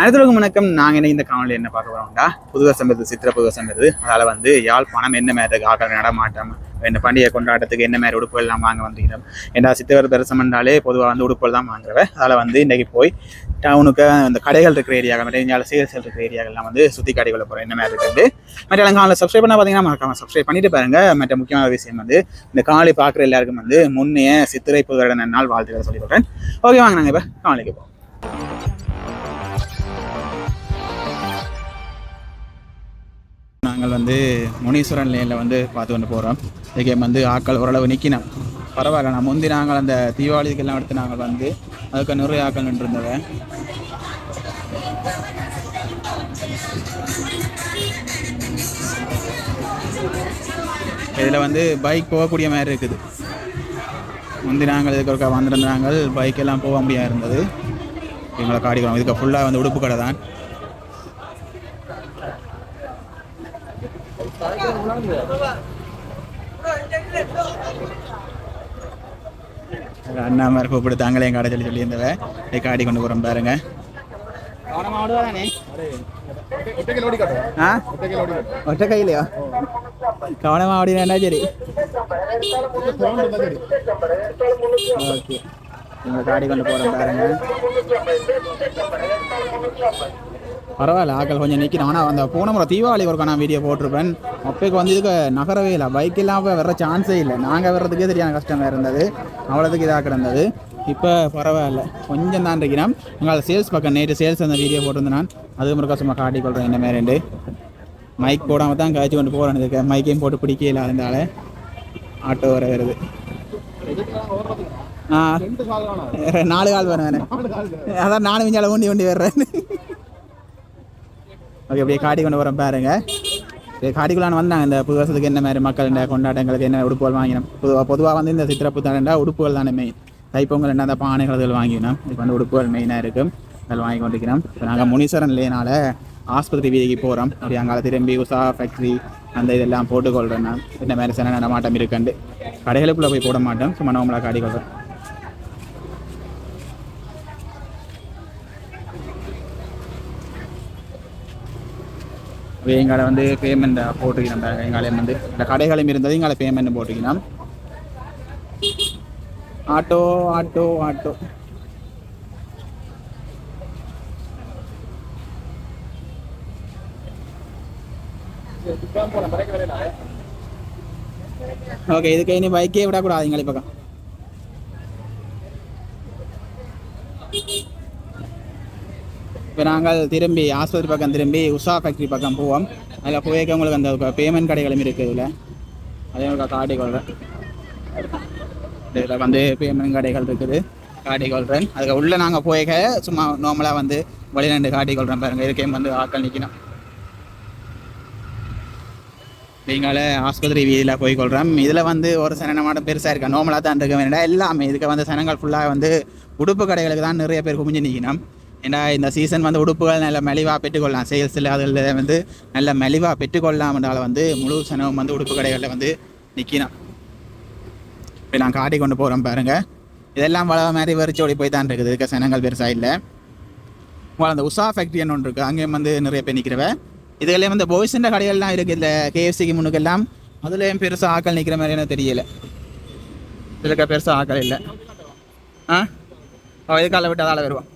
அனைத்துலகம் வணக்கம். நாங்கள் என்ன இந்த காணொலி என்ன பார்க்க போறோம்டா? புதுவசம் வருது சித்திர புதுவசம் வருது அதால் வந்து யாழ்ப்பாணம் என்ன மாதிரி இருக்கு ஆக்கள் நடமாட்டம் என்ன பண்டிகை கொண்டாட்டத்துக்கு என்ன மாதிரி உடுப்புகள் எல்லாம் வாங்க வந்திருக்கிறோம். ஏன்னா சித்திரவர் தரிசனம் என்றாலே பொதுவாக வந்து உடுப்புகள் தான் வாங்குறவ. அதில் வந்து இன்றைக்கி போய் டவுனுக்கு அந்த கடைகள் இருக்கிற ஏரியாக்கள் மற்ற இந்தியாவில் சேல்ஸ் இருக்கிற ஏரியாக்கள்லாம் வந்து சுற்றி காட்டிக்கொள்ள போகிறோம் என்ன மாதிரி இருக்குது மற்ற காலையில் சப்ஸ்கிரைப் பண்ணால் பார்த்தீங்கன்னா மறக்காம சப்ஸ்கிரைப் பண்ணிட்டு பாருங்கள் மற்ற முக்கியமான விஷயம் வந்து இந்த காலை பார்க்குற எல்லாருக்கும் வந்து முன்னைய சித்திரை புதுவருட நாள் வாழ்த்துக்களை சொல்லி கொடுறேன் ஓகே வாங்க நாங்கள் இப்போ காலைக்கு போகிறோம் நாங்கள் வந்து முனீஸ்வரன் லேனில் வந்து பார்த்து கொண்டு போகிறோம் இதுக்கே வந்து ஆக்கள் ஓரளவு நிற்கினோம் பரவாயில்ல நான் முந்தி நாங்கள் அந்த தீபாவளிக்கெல்லாம் எடுத்து நாங்கள் வந்து அதுக்கு நிறைய ஆக்கள் நின்றுருந்தவன் இதில் வந்து பைக் போகக்கூடிய மாதிரி இருக்குது. முந்தி நாங்கள் இதுக்கு ஒருக்கா வந்திருந்தாங்க பைக்கெல்லாம் போக முடியாது இருந்தது. எங்களை காடிக்கிறோம் இதுக்கு ஃபுல்லாக வந்து உடுப்பு கடை தான். அண்ணா மாதிரி கூப்பிட்டு தாங்களே கடை சொல்லி சொல்லி இருந்தவ இதை காடி கொண்டு போகிறோம் பாருங்க. ஒற்றை கையிலையோ? கவனமாக ஓடினா சரி? ஓகே. நீங்கள் காடி கொண்டு போகிறோம் பாருங்க. பரவாயில்ல ஆக்கள் கொஞ்சம் நிற்கணும் ஆனால் அந்த போன முறை தீபாவளி ஒருக்கா நான் வீடியோ போட்டிருப்பேன். அப்போக்கு வந்து இதுக்கு நகரவே இல்லை. பைக் இல்லாமல் வர்ற சான்ஸே இல்லை. நாங்கள் வர்றதுக்கே சரியான கஷ்டமாக இருந்தது. அவ்வளோதுக்கு இதாக கிடந்தது. இப்போ பரவாயில்ல. கொஞ்சம் தான் இருக்கிறேன். உங்களால் சேல்ஸ் பக்கம் நேற்று சேல்ஸ் அந்த வீடியோ போட்டிருந்தேன் நான். அதுவும் ஒரு கஷ்டமாக காட்டிக்கொள்கிறேன் இந்த மாதிரிண்டு மைக் போடாமல் தான் காய்ச்சி கொண்டு போகிறேன் இதுக்கு. மைக்கையும் போட்டு பிடிக்கல அதனால ஆட்டோ வர வருது. ஆ. நாலு கால் வேணும் அதான் நாலு மிஞ்சால ஊண்டி ஊண்டி வர்றேன். ஓகே அப்படியே காட்டி கொண்டு வரோம் பாருங்க. காட்டிக்குள்ளான வந்தாங்க இந்த புது வருஷத்துக்கு என்ன மாதிரி மக்கள் என்ன கொண்டாட்டங்களுக்கு என்ன உடுப்புகள் வாங்கினோம். பொதுவாக பொதுவாக வந்து இந்த சித்திரை புத்தாண்டா உடுப்புகள் தானே மெயின் தைப்பொங்கல் என்ன அந்த பானைகள் இதில் வாங்கினோம். இப்போ வந்து உடுப்புகள் மெயினாக இருக்கும் அதில் வாங்கி கொண்டிருக்கிறோம். இப்போ நாங்கள் முனீஸ்வரன் இல்லைனால ஆஸ்பத்திரி வீதிக்கு போகிறோம் அப்படி அங்கால திரும்பி உஷா ஃபேக்ட்ரி அந்த இதெல்லாம் போட்டுக்கொள்கிறேன் நான். இந்த மாதிரி சில நடமாட்டம் இருக்குண்டு. கடைகளுக்குள்ளே போய் போட மாட்டோம். சும்மா நம்மளா காட்டிக்கொள்கிறேன் எங்களை வந்து பேமெண்ட்டை போட்டுக்கணும் எங்களையும் வந்து இந்த கடைகளும் இருந்தது எங்களை பேமெண்ட் போட்டுக்கணும் ஆட்டோ ஆட்டோ ஆட்டோ. ஓகே இதுக்கு இனி பைக்கே விடக்கூடாது எங்களை பக்கம். இப்போ நாங்கள் திரும்பி ஆஸ்பத்திரி பக்கம் திரும்பி உஷா ஃபேக்ட்ரி பக்கம் போவோம். அதில் போய்க்க உங்களுக்கு அந்த பேமெண்ட் கடைகளும் இருக்குது இதில். அதே உங்களுக்கு காட்டி கொள்கிறேன் இதில் வந்து பேமெண்ட் கடைகள் இருக்குது. காட்டி கொள்கிறேன் அதுக்கு உள்ளே நாங்கள் போய்க்க சும்மா நார்மலாக வந்து வெளிநாண்டு காட்டி கொள்கிறேன் பாருங்கள் இதுக்கே வந்து ஆக்கள் நிற்கணும். நீங்களே ஆஸ்பத்திரி வீதியில் போய் கொள்கிறோம் இதில் வந்து ஒரு சனமாட்டம் பெருசாக இருக்கா? நார்மலாக தான் இருக்க வேண்டாம் எல்லாமே. இதுக்கு வந்து சனங்கள் ஃபுல்லாக வந்து உடுப்பு கடைகளுக்கு தான் நிறைய பேர் குமிஞ்சு நிற்கணும். ஏன்னா இந்த சீசன் வந்து உடுப்புகள் நல்ல மெலிவாக பெற்றுக்கொள்ளலாம். சேல்ஸில் அதில் வந்து நல்ல மெலிவாக பெற்றுக்கொள்ளலாம்னால வந்து முழு சனமும் வந்து உடுப்பு கடைகளில் வந்து நிற்கணும் இப்போ நான் காட்டி கொண்டு போகிறோம் பாருங்கள் இதெல்லாம் வள மாதிரி வரிச்சு ஓடி போய் தான் இருக்குது. இருக்க சனங்கள் பெருசாக இல்லை. உங்களை அந்த உஷா ஃபேக்ட்ரின்னு ஒன்று இருக்குது அங்கேயும் வந்து நிறைய பேர் நிற்கிறவ இதுலேயும் வந்து பாய்ஸுன்ற கடைகள்லாம் இருக்குது இந்த கேஎஃப்சிக்கு முன்னுக்கெல்லாம் அதுலேயும் பெருசாக ஆக்கள் நிற்கிற மாதிரி எனக்கு தெரியல. இதுக்கு பெருசாக ஆக்கள் இல்லை. ஆ? இதுக்கால விட்டு அதால் வருவான்?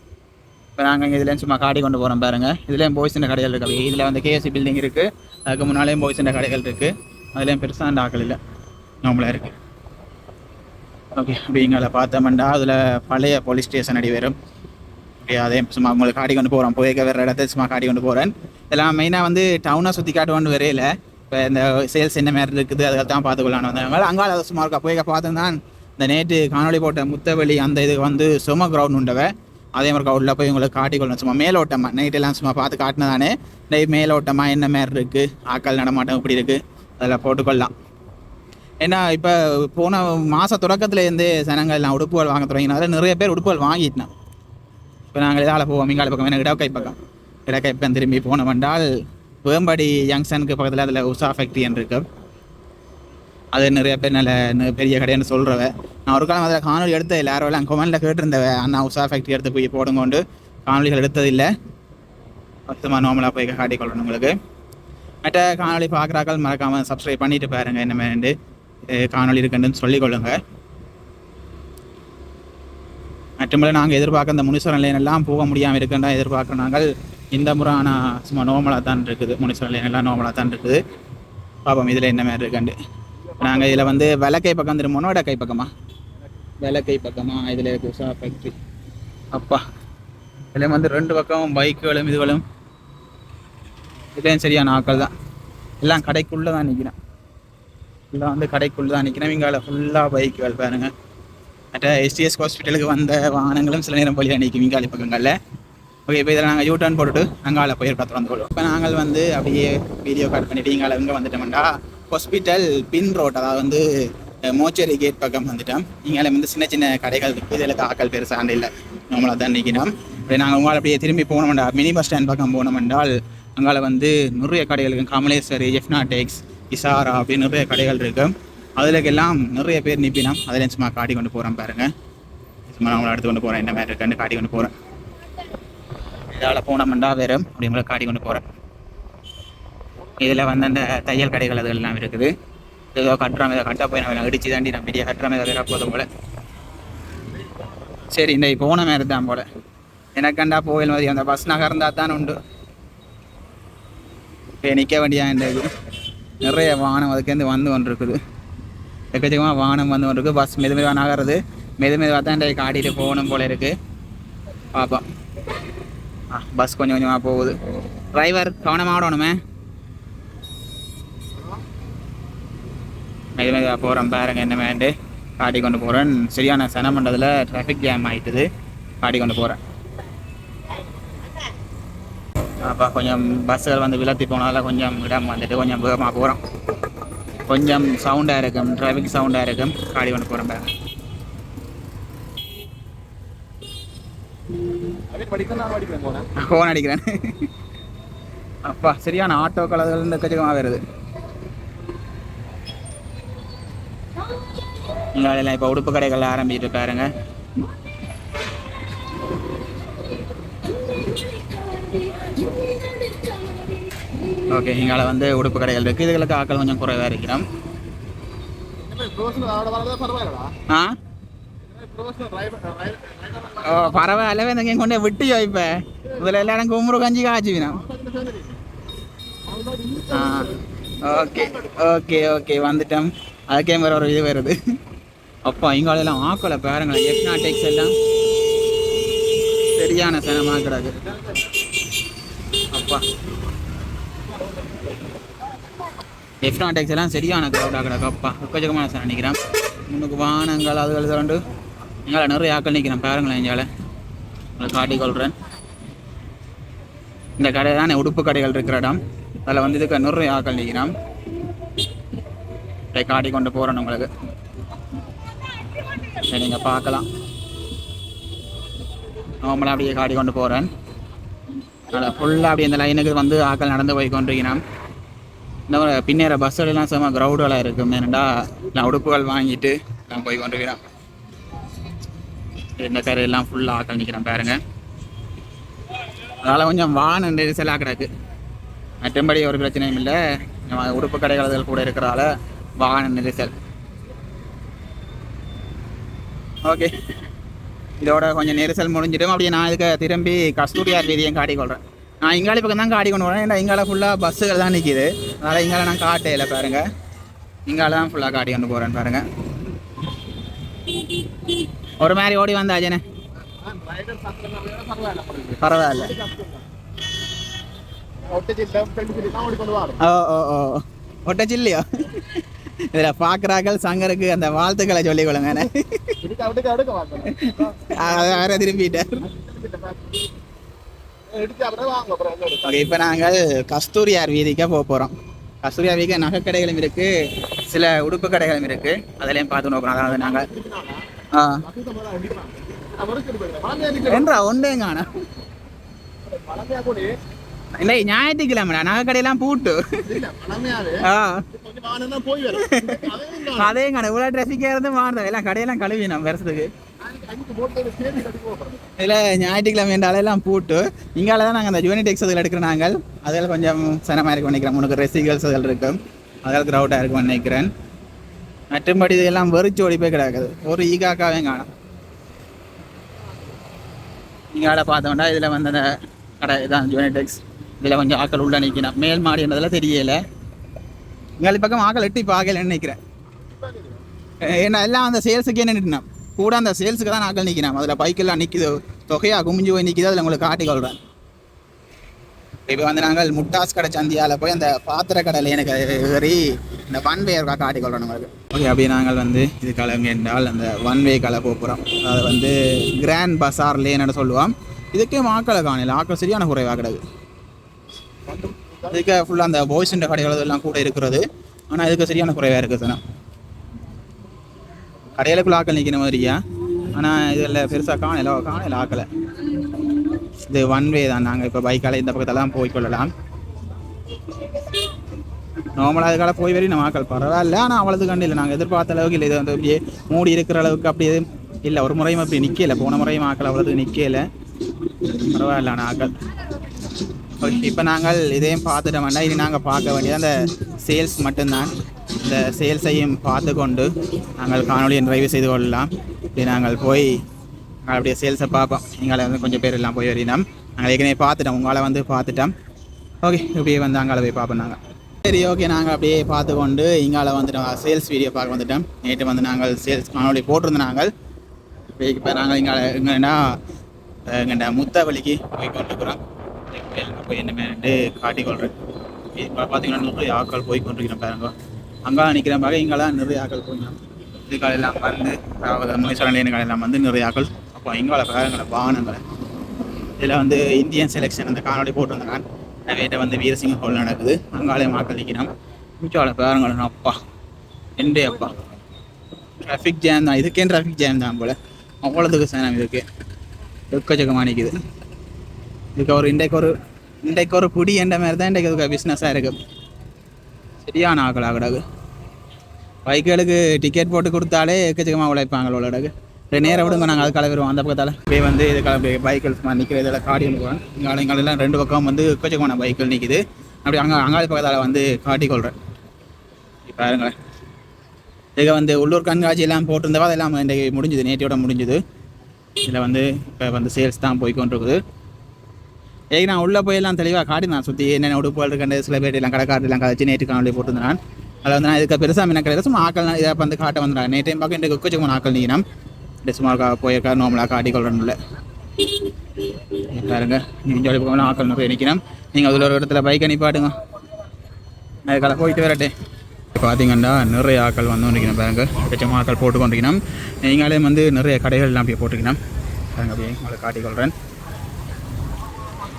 இப்போ நாங்கள் இங்கே இதுலேயும் சும்மா காடி கொண்டு போகிறோம் பாருங்கள் இதுலேயும் பாய்ஸுன்ற கடைகள் இருக்குது இதில் வந்து கேஎஸ்சி பில்டிங் இருக்குது அதுக்கு முன்னாலேயும் பாய்ஸுன்ற கடைகள் இருக்குது அதுலேயும் பெருசாக அந்த ஆக்கள் இல்லை. நார்மலாக இருக்குது ஓகே அப்படிங்கள பார்த்தோம்னா அதில் பழைய போலீஸ் ஸ்டேஷன் அடி வரும். ஓகே அதே சும்மா உங்களுக்கு காடி கொண்டு போகிறோம் போய்க்க வேறு இடத்த சும்மா காடி கொண்டு போகிறேன் இதெல்லாம் மெயினாக வந்து டவுனாக சுற்றி காட்டுவோன்னு வரையில இப்போ இந்த சேல்ஸ் என்ன மாதிரி இருக்குது அதை தான் பார்த்துக்கொள்ளான்னு வந்தாங்க. அங்கால சும்மா இருக்கா? போய்க்க பார்த்து தான் இந்த நேற்று காணொலி போட்ட முத்தவெளி அந்த இதுக்கு வந்து சும கிரவுண்ட் உண்டவ. அதே மாதிரி உள்ளே போய் உங்களுக்கு காட்டிக்கொள்ளணும் சும்மா மேலோட்டமாக நைட்டெல்லாம் சும்மா பார்த்து காட்டினதானே இந்த மேலோட்டமாக என்ன மாதிரி இருக்குது ஆக்கள் நடமாட்டம் இப்படி இருக்குது அதில் போட்டுக்கொள்ளலாம் ஏன்னா இப்போ போன மாத தொடக்கத்துலேருந்து ஜனங்கள் நான் உடுப்புகள் வாங்க தொடங்கினால நிறைய பேர் உடுப்புகள் வாங்கிட்டேன். இப்போ நாங்கள் இதால் போவோம். இங்கால பக்கம் வேணும் இடக்கை பக்கம். இடக்கை பக்கம் திரும்பி போனோம் என்றால் வேம்பாடி ஜங்ஷனுக்கு பக்கத்தில் அதில் உஷா ஃபேக்ட்ரி இருக்குது அது நிறைய பேர் நல்ல பெரிய கடைன்னு சொல்கிறவ நான் ஒரு காலம் அதில் காணொலி எடுத்ததில்லை. யாரோ எல்லாம் கொமெண்டில் கேட்டிருந்தவ. அண்ணா உஷா ஃபேக்ட்ரி எடுத்து போய் போடுங்கொண்டு காணொலிகள் எடுத்ததில்லை. மொத்தமாக நார்மலாக போய் காட்டிக்கொள்ளணும் உங்களுக்கு. மற்ற காணொளி பார்க்குறாக்கள் மறக்காமல் சப்ஸ்கிரைப் பண்ணிட்டு பாருங்கள் என்ன மாதிரி காணொளி இருக்குன்னு சொல்லிக்கொள்ளுங்க. மற்றபடி நாங்கள் எதிர்பார்க்க இந்த முனீஸ்வரன் லைன் எல்லாம் போக முடியாமல் இருக்குன்றா எதிர்பார்க்க நாங்கள். இந்த முறை ஆனால் சும்மா நோமலாக தான் இருக்குது. முனீஸ்வரன் லைன் எல்லாம் தான் இருக்குது. பாப்போம் இதில் என்ன மாதிரி இருக்குண்டு நாங்கள் இதில் வந்து விளக்கை பக்கம் திரும்பணும் இடக்கை பக்கமா? விளக்கை பக்கமா? இதில் இருக்கு உஷா ஃபேக்ட்ரி அப்பா. இதில் வந்து ரெண்டு பக்கம் பைக்குகளும் இதுகளும். இதுலேயும் சரியான ஆட்கள் தான். எல்லாம் கடைக்குள்ளே தான் நிற்கிறேன் ஃபுல்லாக வந்து கடைக்குள்ளே தான் நிற்கிறேன் இங்கால ஃபுல்லாக பைக்குகள் பாருங்க. மற்ற எஸ்டிஎஸ் ஹாஸ்பிட்டலுக்கு வந்த வாகனங்களும் சில நேரம் போலியாக நிற்கும். இங்காலி பக்கங்களில். ஓகே இப்போ இதில் நாங்கள் யூ டர்ன் போட்டுட்டு அங்கால போய் பத்து வந்து இப்போ நாங்கள் வந்து அப்படியே வீடியோ கால் பண்ணிவிட்டு இங்கால இங்கே வந்துட்டோம்டா. ஹாஸ்பிட்டல் பின் ரோட் அதாவது வந்து மோச்சரி கேட் பக்கம் வந்துட்டோம். இங்கே வந்து சின்ன சின்ன கடைகள் இருக்குது இதில் ஆக்கள் பெருசாண்டு இல்லை. நம்மளை தான் நிற்கிறோம் அப்படியே நாங்கள் உங்களால் அப்படியே திரும்பி போனோம்டா. மினி பஸ் ஸ்டாண்ட் பக்கம் போனோம் என்றால் அங்கால வந்து நிறைய கடைகள் இருக்கும் கமலேஸ்வரி எஃப்னா டெக்ஸ் இசாரா அப்படின்னு நிறைய கடைகள் இருக்கும் அதுலக்கெல்லாம் நிறைய பேர் நிற்பினோம் அதில் சும்மா காட்டி கொண்டு போகிறேன் பாருங்கள் சும்மா நான் உங்களை எடுத்து கொண்டு போகிறேன் என்ன மாதிரி இருக்குன்னு காட்டி கொண்டு போகிறேன் இதால் போனோம்டா வேறு. அப்படி உங்களை காட்டி கொண்டு போகிறேன் இதில் வந்து அந்த தையல் கடைகள் அது எல்லாம் இருக்குது. ஏதோ கட்டுறாங்க இதை கட்ட போய் நான் இடிச்சு தாண்டி நான் பெரிய கட்டுறாங்க இதை போதும் போல. சரி இந்த போன மாதிரி தான் போல. எனக்கண்டா போயில் மதியம் அந்த பஸ் நகர்ந்தா தான் உண்டு. இப்போ நிற்க வேண்டியா இந்த இது. நிறைய வானம் அதுக்கேருந்து வந்து கொண்டிருக்குது. எக்கச்சக்கமாக வானம் வந்து கொண்டிருக்கு. பஸ் மெது மெதுவாக நகருது. மெது மெதுவாக தான் இந்த காட்டிட்டு போகணும் போல இருக்கு. பார்ப்போம் ஆ பஸ் கொஞ்சம் கொஞ்சமாக போகுது. டிரைவர் கவனமாக ஆடணுமே மெதுவாக போகிறேன் பாருங்க என்ன வேண்டு காட்டி கொண்டு போகிறேன் சரியான சனம் பண்ணுறதுல டிராஃபிக் ஜாம் ஆகிட்டுது காட்டி கொண்டு போகிறேன் அப்போ கொஞ்சம் பஸ்ஸுகள் வந்து விலத்தி போனால கொஞ்சம் இடம் வந்துட்டு கொஞ்சம் வேகமாக போகிறோம் கொஞ்சம் சவுண்டாக இருக்கும். டிராஃபிக் சவுண்டாக இருக்கும். காடி கொண்டு போகிறேன் பாருங்க. ஃபோன் அடிக்கிறேன். அப்பா சரியான ஆட்டோ கலர்கள் இந்த கச்சகமாக வருது. இங்காலையில் இப்போ உடுப்பு கடைகள் ஆரம்பிட்டு பாருங்க. ஓகே இங்கால வந்து உடுப்பு கடைகள் இருக்குது இதுகளுக்கு ஆக்கள் கொஞ்சம் குறைவாக இருக்கிறோம். ஆ? ஓ பரவாயில்ல. வேணும் கொண்டே விட்டு இப்போ? இதில் எல்லாரும் கும்புறு கஞ்சி காய்ச்சி ஆ ஓகே ஓகே ஓகே வந்துட்டோம். அதுக்கே மாதிரி ஒரு இது வருது. அப்பா இங்காலெல்லாம் ஆக்களை பாருங்களேன் எக்னா டெக்ஸ் எல்லாம் சரியான சனமாக கிடக்கு அப்பா. எஃப்னா டெக்ஸ் எல்லாம் சரியான கிரௌடாக கிடக்கு அப்பா. உக்கச்சக்கமான சார் நிற்கிறேன் முன்னுக்கு வானங்கள் அதுகள் திரண்டு. எங்களை நிறைய ஆக்கள் நிற்கிறேன் பாருங்களேன் எங்கால உங்களை காட்டிக்கொள்கிறேன் இந்த கடை தானே உடுப்பு கடைகள் இருக்கிற இடம். அதில் வந்து இதுக்கு நிறைய ஆக்கள் நிற்கிறான். அப்படியே காட்டி கொண்டு போகிறேன் உங்களுக்கு. சரி நீங்கள் பார்க்கலாம். நார்மலாக அப்படியே காட்டி கொண்டு போகிறேன் அதில் ஃபுல்லாக அப்படி இந்த லைனுக்கு வந்து ஆக்கள் நடந்து போய் கொண்டிருக்கிறான். இந்த மாதிரி பின்னேற பஸ்ஸுலாம் சும்மா க்ரௌடெல்லாம் இருக்கும் ஏனண்டா நான் உடுப்புகள் வாங்கிட்டு நான் போய் கொண்டிருக்கிறான். இந்த கரையெல்லாம் ஃபுல்லாக ஆக்கள் நிற்கிறேன் பாருங்கள் அதனால் கொஞ்சம் வான நெரிசலாக கிடக்கு. மற்றபடி ஒரு பிரச்சனையும் இல்லை. நம்ம உடுப்பு கடைகள் கூட இருக்கிறதால வாகன நெரிசல் ஓகே. இதோட கொஞ்சம் நெரிசல் முடிஞ்சிடும். அப்படியே நான் இதுக்கு திரும்பி கஸ்தூரியார் வீதியும் காட்டிக்கொள்கிறேன் நான் இங்காலி பக்கம் தான் காட்டி கொண்டு வரேன் ஏன்னா இங்கால ஃபுல்லாக பஸ்ஸுகள் தான் நிற்கிது அதனால் இங்கால நான் காட்டையில் பாருங்க. இங்கால தான் ஃபுல்லாக காட்டி கொண்டு போகிறேன் பாருங்க. ஒரு மாதிரி ஓடி வந்தா அஜனே பரவாயில்ல. ஓ ஓ ஓ. ஒட்டச்சில்லையோ? இதில் பார்க்குறாக்கள் சங்கருக்கு அந்த வாழ்த்துக்களை சொல்லிக் கொள்ளுங்க. வேற திரும்பிட்டார். ஓகே இப்போ நாங்கள் கஸ்தூரியார் வீதிக்கு போக போகிறோம் கஸ்தூரியார் வீதிக்கு நகை கடைகளும் இருக்கு சில உடுப்பு கடைகளும் இருக்கு. அதிலையும் பார்த்து நோக்கிறோம் அதாவது நாங்கள் ஆ. என்றா ஒன்றேங்க இல்லை ஞாயிற்றுக்கிழமைடா. நகை கடையெல்லாம் பூட்டு அதே கடை இவ்வளோ ட்ரெஃபிக்காக இருந்து மாறுதோம் எல்லாம் கடையெல்லாம் கழுவினோம் வருஷத்துக்கு இதில் ஞாயிற்றுக்கிழமை என்ற எல்லாம் போட்டு. இங்கால தான் நாங்கள் அந்த யூனிட் எக்ஸதில் எடுக்கிற நாங்கள். அதில் கொஞ்சம் சிரமமாக இருக்கும் நினைக்கிறேன். உனக்கு ரெசிகல்ஸ் அதில் இருக்கும். அதில் க்ரௌடாக இருக்கும் நினைக்கிறேன். மற்றும்படி இதெல்லாம் வெறிச்சு ஓடி போய் கிடக்குது. ஒரு ஈகாக்காவே காணும். இங்கால பார்த்தோம்னா இதில் வந்து அந்த கடை இதான் யூனிடெக்ஸ் இதில் கொஞ்சம் ஆக்கள் உள்ள நிற்கணும். மேல் மாடின்றதெல்லாம் தெரியலை. இங்கால பக்கம் ஆக்கள் எட்டி பார்க்கலன்னு நினைக்கிறேன். ஏன்னா எல்லாம் அந்த சேல்ஸுக்கே நின்றுட்டேன். கூட அந்த சேல்ஸுக்கு தான் ஆக்கள் நிற்கிறேன் அதில் பைக்கெல்லாம் நிற்கிது தொகையாக குமிஞ்சு போய் நிற்கிது அதில் உங்களுக்கு காட்டி கொள்கிறேன் இப்போ வந்து நாங்கள் முட்டாஸ் கடை சந்தியால் போய் அந்த பாத்திர கடையில் எனக்கு ஏறி இந்த ஒன் வே காட்டி கொள்கிறோம் உங்களுக்கு. ஓகே அப்படி நாங்கள் வந்து இது கலங்க என்றால் அந்த ஒன் வே கலை போகிறோம் அதை வந்து கிராண்ட் பசார் லேன்னு சொல்லுவோம். இதுக்கே மாக்களை காணல. ஆக்கள் சரியான குறைவாக கிடக்கு. இதுக்கு ஃபுல்லாக அந்த பாய்ஸுன்ற கடைகள் எல்லாம் கூட இருக்கிறது. ஆனால் இதுக்கு சரியான குறைவாக இருக்குது தானே கடையிலுக்குள்ள ஆக்கள் நிற்கிற மாதிரியா? ஆனால் இதில் பெருசாக காணல காணல ஆக்கலை. இது ஒன் வே தான். நாங்கள் இப்போ பைக்கால் இந்த பக்கத்தெல்லாம் போய்க்கொள்ளலாம் நார்மலாக அதுக்கால போய் வரையும் நம்ம ஆக்கள் பரவாயில்ல. ஆனால் அவ்வளவு கண்டு இல்லை. நாங்கள் எதிர்பார்த்த அளவுக்கு இல்லை. இது வந்து அப்படியே மூடி இருக்கிற அளவுக்கு அப்படியே இல்லை. ஒரு முறையும் அப்படி நிற்கலை போன முறையும் ஆக்கள் அவ்வளோது நிற்கலை பரவாயில்ல ஆனால் ஆக்கள் ஓகே இப்போ நாங்கள் இதையும் பார்த்துட்டோம் வேண்டாம் இது நாங்கள் பார்க்க வேண்டியது அந்த சேல்ஸ் மட்டும்தான். இந்த சேல்ஸையும் பார்த்து கொண்டு நாங்கள் காணொலியை நிறைவு செய்து கொள்ளலாம். இப்படி நாங்கள் போய் நாங்கள் அப்படியே சேல்ஸை பார்ப்போம். எங்களை வந்து கொஞ்சம் பேர் எல்லாம் போய் வரையினோம் நாங்கள் ஏற்கனவே பார்த்துட்டோம். உங்களை வந்து பார்த்துட்டோம். ஓகே இப்படியே வந்து அங்கால போய் பார்ப்போம் நாங்கள் சரி ஓகே நாங்கள் அப்படியே பார்த்து கொண்டு இங்கால வந்துட்டோம் சேல்ஸ் வீடியோ பார்க்க வந்துட்டோம். நேற்று வந்து நாங்கள் சேல்ஸ் காணொலி போட்டிருந்தோம் நாங்கள். இப்போ நாங்கள் இங்கே எங்கன்னா எங்கள்கிட்ட முத்தவழிக்கு போய் கொண்டிருக்கிறோம் அப்போ என்ன மேலே காட்டிக்கொள்கிறேன் இப்போ பார்த்தீங்கன்னா நிறைய ஆட்கள் போய் கொண்டிருக்கிறேன் பாருங்க. அங்கே நிற்கிற பாக இங்கெல்லாம் நிறைய ஆட்கள் போயிடும் இதுக்கால எல்லாம் வந்து அதாவது முனிசரன் எல்லாம் வந்து நிறைய ஆட்கள் அப்போ இங்கால பாருங்கள வானங்களை. இதில் வந்து இந்தியன் செலெக்ஷன் அந்த காணொலி போட்டிருந்தேன் வீட்டை வந்து வீரசிங்க ஹோல் நடக்குது. அங்காலே ஆக்கள் நிற்கிறோம் மிச்சால பாருங்களேன் அப்பா. எண்டே அப்பா. ட்ராஃபிக் ஜாம் தான். இதுக்கே டிராஃபிக் ஜாம் தான் போல. அவ்வளோதுக்கு சேனம் இதுக்கு எக்கச்சக்கமாக நிற்கிது இதுக்கு ஒரு இன்றைக்கு ஒரு இன்றைக்கு ஒரு குடி என்ற மாதிரி தான் இன்றைக்கு இதுக்கு பிஸ்னஸாக இருக்குது சரியான ஆக்கள் ஆகடாது பைக்குகளுக்கு டிக்கெட் போட்டு கொடுத்தாலே எக்கச்சக்கமாக உழைப்பாங்க உள்ளடகு ரெண்டு நேரம் விடுங்க நாங்கள் அது கிளம்பிடுவோம். அந்த பக்கத்தால். இப்படியே வந்து இது கிளம்பி பைக்கில் நிற்கிற இதில் காடி போகிறோம் இங்கே இங்கெல்லாம் ரெண்டு பக்கம் வந்து எக்கச்சக்கமான பைக்கில் நிற்கிது அப்படி அங்கே அங்காளி பக்கத்தால் வந்து காட்டிக்கொள்கிறேன் இப்போ பாருங்களேன். இதுக்கு வந்து உள்ளூர் கண்காட்சி எல்லாம் போட்டிருந்தவா அதெல்லாம் இன்றைக்கு முடிஞ்சுது. நேற்றையோட முடிஞ்சுது. இதில் வந்து இப்போ வந்து சேல்ஸ் தான் போய் கொண்டிருக்குது ஏய் நான் உள்ளே போய் எல்லாம் தெளிவாக காட்டி நான் சுற்றி என்னென்ன உடுப்புகள் இருக்கண்டு சில பேர் எல்லாம் கடைக்காரர் எல்லாம் கதைச்சு நேற்று காணொலி போட்டுருந்தான். அதில் வந்து நான் இதுக்கு பெருசாக என்ன கிடையாது சும்மா ஆக்கள் இதை வந்து காட்ட வந்துடுறாங்க நேற்று டைம் பார்க்க இன்றைக்கு கொஞ்சம் ஆக்கள் நீக்கினோம் இப்படி சும்மா போயிருக்கா நார்மலாக காட்டிக்கொள்றேன்ல பாருங்க நீங்கள் ஜோடி பக்கம்லாம் ஆக்கள் நிறைய நிற்கணும் நீங்கள் அதில் ஒரு இடத்துல பைக் அனுப்பாடுங்க அதுக்கால போயிட்டு வரட்டே. பார்த்தீங்கன்னா நிறைய ஆக்கள் வந்து கொண்டிருக்கணும் பாருங்க. லட்சமாக ஆக்கள் போட்டு கொண்டிருக்கணும் நீங்களே வந்து நிறைய கடைகள்லாம் அப்படியே போட்டுக்கணும் பாருங்க அப்படியே உங்களை காட்டிக்கொள்கிறேன்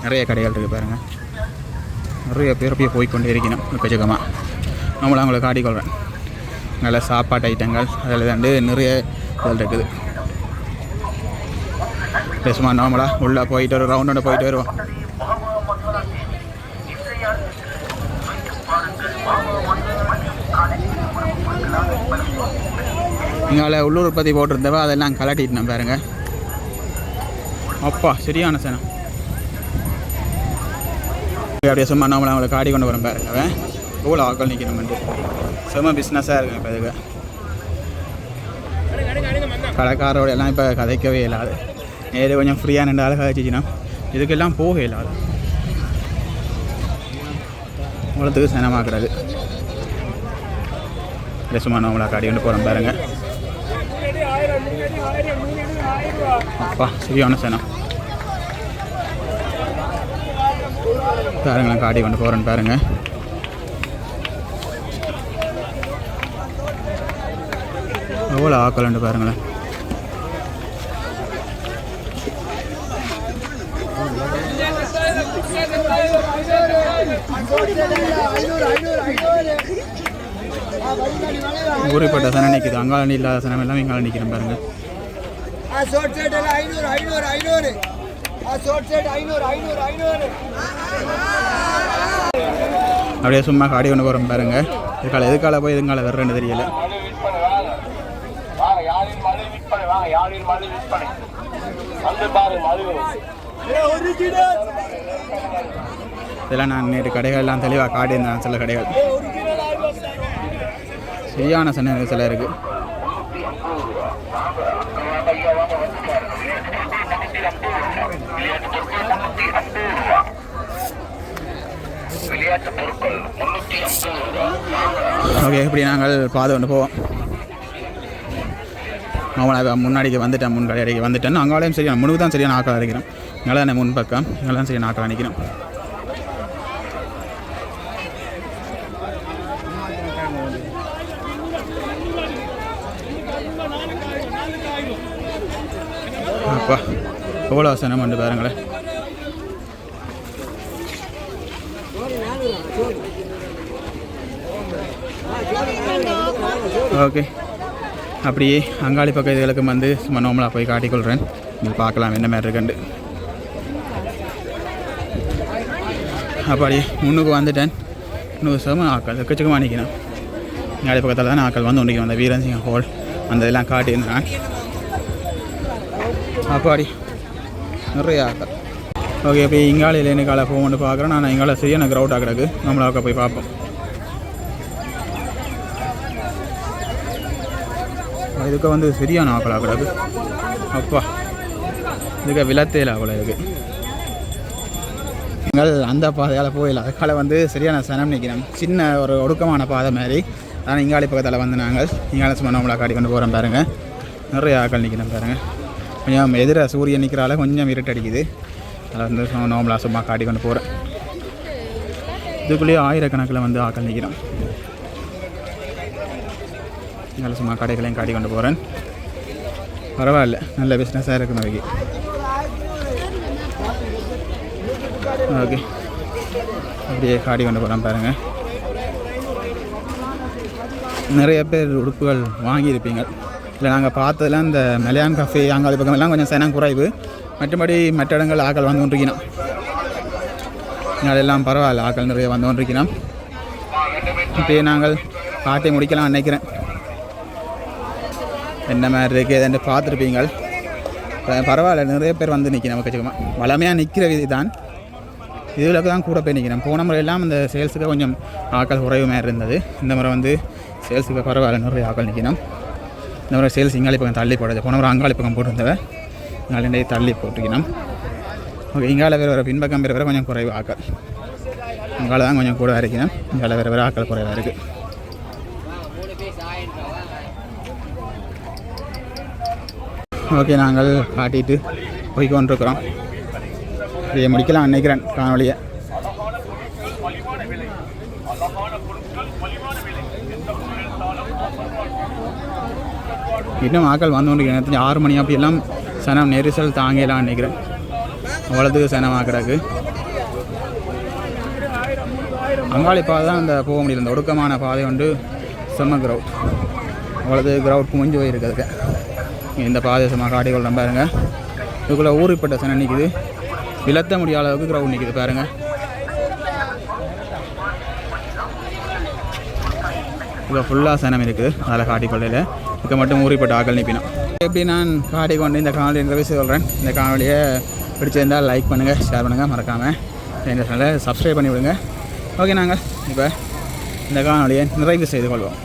நிறைய கடைகள் இருக்குது பாருங்கள் நிறைய பேர் அப்படியே போய்க்கொண்டே இருக்கணும் எக்கச்சக்கமாக நம்மளை அவங்கள காட்டிக்கொள்கிறேன் நல்ல சாப்பாட்டு ஐட்டங்கள் அதில் வந்து நிறைய இதில் இருக்குது. பேசுமா சும்மா நார்மலாக உள்ளே போயிட்டு வரும் ரவுண்டோட போயிட்டு வருவோம். இங்கால உள்ளூர் உற்பத்தி போட்டிருந்தவ அதெல்லாம் கலட்டிட்டு பாருங்கள் அப்பா சரியான சேனம். அப்படியே சும்மா நம்மளை அவங்கள காடி கொண்டு வரோம் பாருங்க அவன். எவ்வளோ ஆக்கள் நிற்கணும்ட்டு சும்மா பிஸ்னஸாக இருக்கும் இப்போ இதுக்கு. கடைக்காரோட எல்லாம் இப்போ கதைக்கவே இல்லாது நேரு கொஞ்சம் ஃப்ரீயாக நின்றாலும் கதைச்சிச்சின்னா இதுக்கெல்லாம் போக இல்லாது உலகத்துக்கு சனமாக்குறது. இல்லை சும்மா நம்மளை காடி கொண்டு போகிறோம் பாருங்க. அப்பா சரியான சனம். பாருங்களேன் காடி கொண்டு போகிறேன்னு பாருங்கள் எவ்வளோ ஆக்கலண்டு பாருங்களேன். ஊரிப்பட்ட சனம் நிற்கிது அங்காளி இல்லாத சனம் எல்லாமே இங்கால நிற்கிறேன் பாருங்க. ஐநூறு ஐநூறு ஐநூறு ஐநூறு. அப்படியே சும்மா காடி ஒன்று போகிறோம் பாருங்க. இதுக்கால எதுக்கால போய் எதுங்கால வர்றேன்னு தெரியல. இதெல்லாம் நான் நேற்று கடைகள்லாம் தெளிவாக காட்டியிருந்தேன் சில கடைகள். சரியான சன்ன சில இருக்குது ஓகே இப்படி நாங்கள் பாதை ஒன்று போவோம். அவனை முன்னாடிக்கு வந்துட்டேன் முன் கடைக்கு வந்துட்டேன். அங்காலையும் சரியான முழுக்கு தான் சரியான ஆக்கள் அடிக்கிறோம். இங்கே தான் முன் பக்கம் இங்கே தான் சரியான ஆக்கள் அடிக்கிறோம். அப்பா எவ்வளோ சனம் வந்து பாருங்களேன். ஓகே. அப்படியே அங்காளி பக்கம் இதுகளுக்கும் வந்து சும்மா நோமலாக போய் காட்டிக்கொள்கிறேன் நீங்கள் பார்க்கலாம் என்ன மாதிரி இருக்குண்டு அப்படியே முன்னுக்கு வந்துட்டேன். இன்னும் சம ஆக்கள் எக்கச்சக்கமாக நிற்கிறேன். அங்காளி பக்கத்தில் தான் ஆக்கள் வந்து ஒன்றைக்கு வந்த வீரசிங்க ஹோல் அந்த இதெல்லாம் காட்டியிருந்தேன். அப்பாடி நிறைய ஆக்கள். ஓகே இப்போ இங்காலையில் என்ன காலை போகணும்னு பார்க்குறேன். நான் இங்கால எனக்கு க்ரௌட் ஆகிறக்கு நம்மளாக்க போய் பார்ப்போம். இதுக்கு வந்து சரியான ஆக்கள் ஆகிறது அப்பா இதுக்கு விலத்தேல ஆகல இருக்கு. எங்கள் அந்த பாதையால் போயிடல அதுக்கால வந்து சரியான சனம் நிற்கிறோம் சின்ன ஒரு ஒடுக்கமான பாதை மாதிரி. ஆனால் இங்காளி பக்கத்தில் வந்து நாங்கள் இங்கால சும்மா நம்மளை காட்டி கொண்டு போகிறோம் பாருங்கள் நிறைய ஆக்கள் நிற்கிறோம் பாருங்கள் கொஞ்சம் எதிர சூரியன் நிற்கிறால கொஞ்சம் இருட்டடிக்குது. அதை வந்து நோம்பலா சும்மா காட்டி கொண்டு போகிறேன் இதுக்குள்ளேயே ஆயிரக்கணக்கில் வந்து ஆக்கள் நிற்கிறோம் நல்ல சும்மா கடைகளையும் காட்டி கொண்டு போகிறேன் பரவாயில்ல நல்ல பிஸ்னஸாக இருக்கும் அதுக்கு ஓகே. அப்படியே காடி கொண்டு போகிறேன் பாருங்கள் நிறைய பேர் உடுப்புகள் வாங்கியிருப்பீங்க. இல்லை நாங்கள் பார்த்ததுலாம் இந்த மலையான் கஃபே அங்காளி பக்கம் எல்லாம் கொஞ்சம் சனம் குறைவு. மற்றபடி மற்ற இடங்கள் ஆக்கள் வந்து கொண்டிருக்கணும் அதெல்லாம் பரவாயில்ல ஆக்கள் நிறைய வந்து கொண்டிருக்கணும் இப்படியே நாங்கள் காட்டி முடிக்கலாம் நினைக்கிறேன். என்ன மாதிரி இருக்குது எதுன்னு பார்த்துருப்பீங்கள். பரவாயில்ல நிறைய பேர் வந்து நிற்கணும் வக்கச்சக்கமாக வளமையாக நிற்கிற விதி தான் இதில் தான் கூட போய் நிற்கிறேன். போன முறையெல்லாம் இந்த சேல்ஸுக்கு கொஞ்சம் ஆக்கள் குறைவு மாதிரி இருந்தது. இந்த முறை வந்து சேல்ஸுக்கு பரவாயில்ல நிறைய ஆக்கள் நிற்கணும் இந்த முறை சேல்ஸ் இங்காளி பக்கம் தள்ளி போடுறது போன முறை அங்காளி பக்கம் போட்டிருந்தவன் இங்காளி தள்ளி போட்டுக்கணும் ஓகே இங்கால வேறு வேறு பின்பக்கம் வேறு வேறு கொஞ்சம் குறைவு ஆக்கள். இங்கால தான் கொஞ்சம் கூட இருக்கணும் இங்கால வேறு வேறு ஆக்கள் குறைவாக இருக்குது ஓகே நாங்கள் காட்டிட்டு போய் கொண்டிருக்கிறோம் இதை முடிக்கலாம் நினைக்கிறேன் காணொலியை இன்னும் ஆக்கள் வந்து கொண்டு எனக்கு ஆறு மணி அப்படியெல்லாம் சனம் நெரிசல் தாங்கலாம் நினைக்கிறேன். அவ்வளோத்துக்கு சனம் ஆக்கிறாக்கு அங்காளி பாதை தான் அந்த போக முடியல. இந்த ஒடுக்கமான பாதை வந்து செம்ம கிரவுட் அவ்வளோது கிரவுட் குமிஞ்சு போயிருக்கிறதுக்கு இந்த பாதை சும்மா காட்டி கொள்றேன் பாருங்கள் இதுக்குள்ளே ஊறிப்பட்ட சனம் நிற்கிது விலத்த முடியாத அளவுக்கு கிரவுண்ட் நிற்கிது பாருங்கள் இப்போ ஃபுல்லாக சனம் இருக்குது. அதில் காட்டிக்கொள்ளையில் இப்போ மட்டும் ஊறிப்பட்ட ஆக்கள் நிற்பினோம் எப்படி நான் காட்டிக்கொண்டு இந்த காணொலி நிறைவு சொல்கிறேன் இந்த காணொலியை பிடிச்சிருந்தால் லைக் பண்ணுங்கள் ஷேர் பண்ணுங்கள் மறக்காமல் எங்கள் சேனலை சப்ஸ்கிரைப் பண்ணி விடுங்க ஓகே நாங்கள் இப்போ இந்த காணொலியை நிறைவு செய்து கொள்வோம்